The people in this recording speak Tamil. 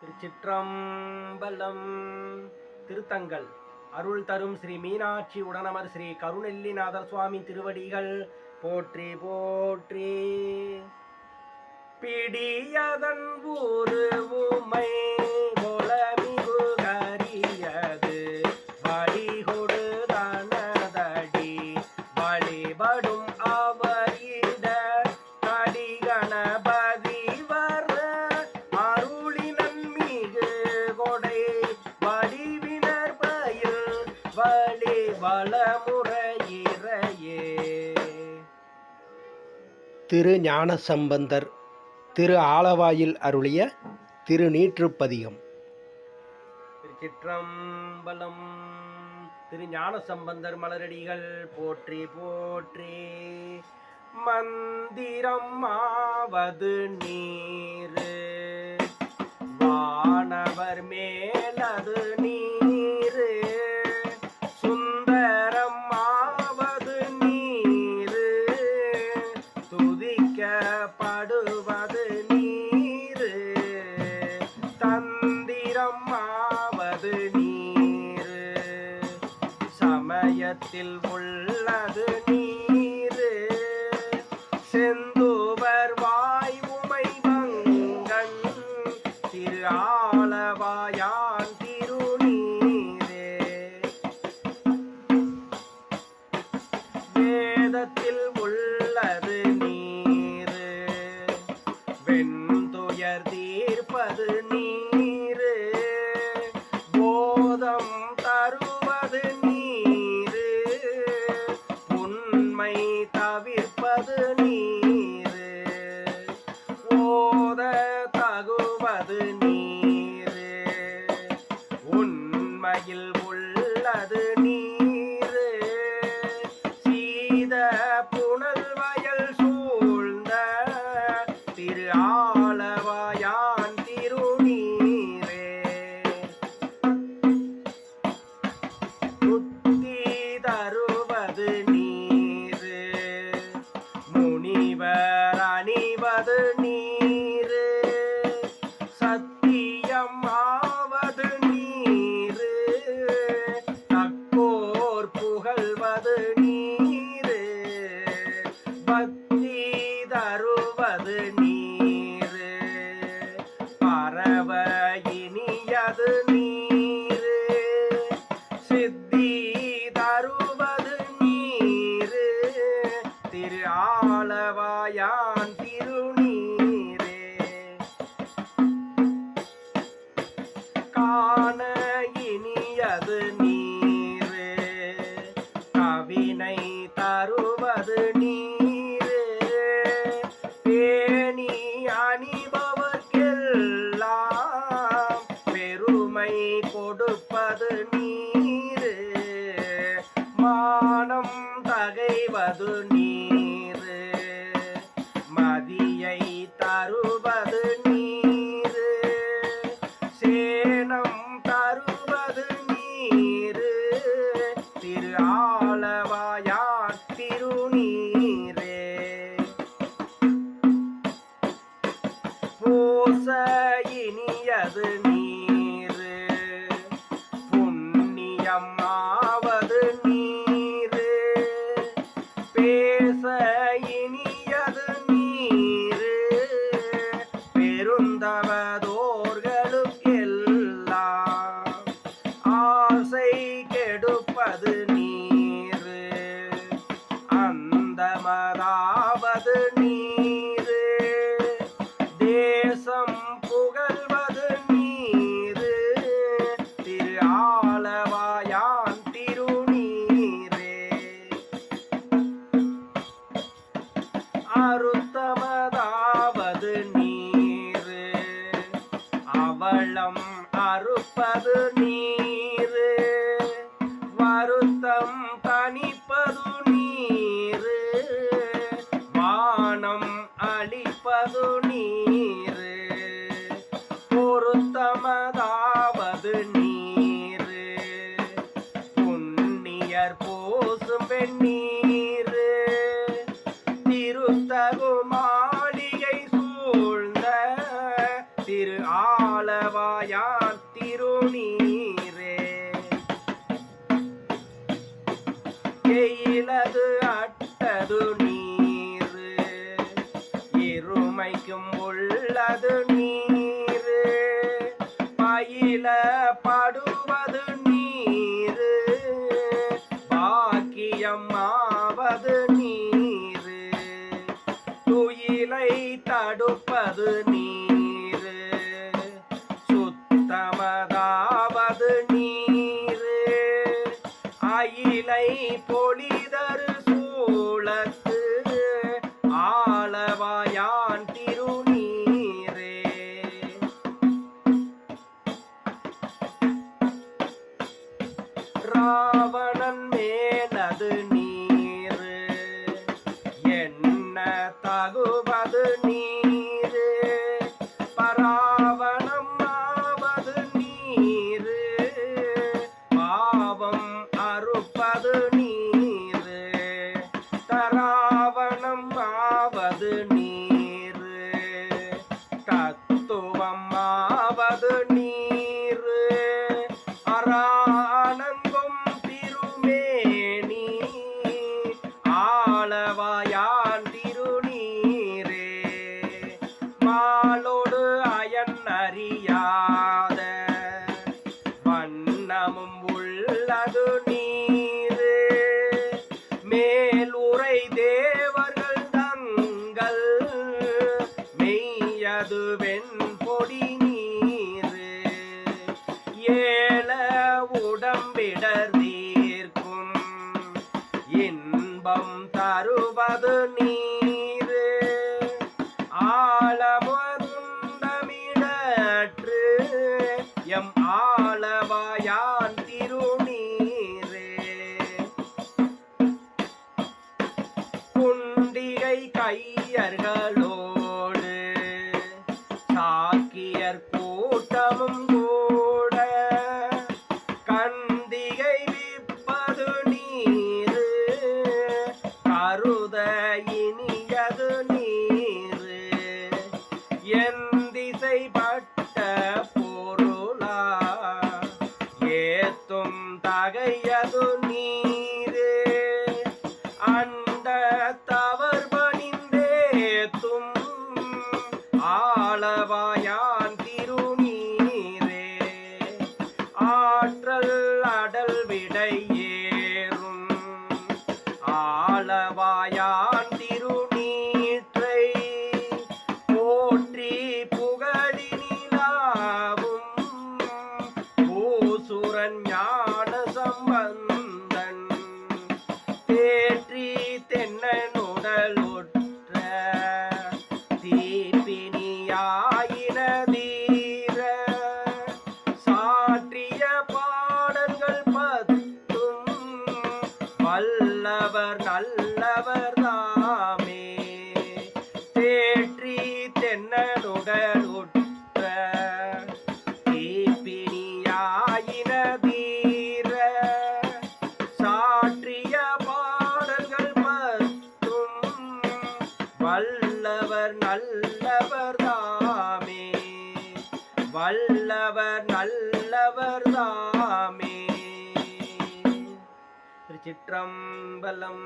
திருச்சிற்றம்பலம் திருத்தங்கள். அருள் தரும் ஸ்ரீ மீனாட்சி உடனமர் ஸ்ரீ கருணெல்லிநாதர் சுவாமி திருவடிகள். போற்றி போற்றி. பிடியதன் ஊரு உமை வழி வளமுறையிறையே. திரு ஞானசம்பந்தர் திரு ஆலவாயில் அருளிய திருநீற்றுப்பதிகம். திருச்சிற்றம்பலம் திரு ஞானசம்பந்தர் மலரடிகள் போற்றி போற்றி மந்திரம் ஆவது நீரு. வானவர் மேலது தகுவது சத்தியம் நீரு. கவினை தருவது நீரு. பேணி அணிபவர்க்கெல்லாம் பெருமை கொடுப்பது நீரு. மானம் தகைவது நீரு ve yeni தணிப்பது நீர். வருத்தம் தணிப்பது நீர். வானம் அழிப்பது நீர். பொருத்தமதாவது நீர். புண்ணியர் போசும் வெண்ணீர் திருத்தகுமா மாளிகை சூழ்ந்த திரு ஆளவாயா நீரே. எயிலது அட்டது நீரு. இருமைக்கும் உள்ளது நீரு. பயில படுவது பயிலை பொழிய ஆழமதுண்டமிடற்று எம் ஆளவாயான் திருநீரே. குண்டிகை கையர்களோடு சாக்கியர் கூட்டமும் ஆற்றல் அடல் விடை வல்லவர் நல்லவர் தாமே. தேற்றி தென்னனுடன் உற்ற தீப்பினியாயின தீர சாற்றிய பாடல்கள் பத்தும் வல்லவர் நல்ல चित्रं बलम्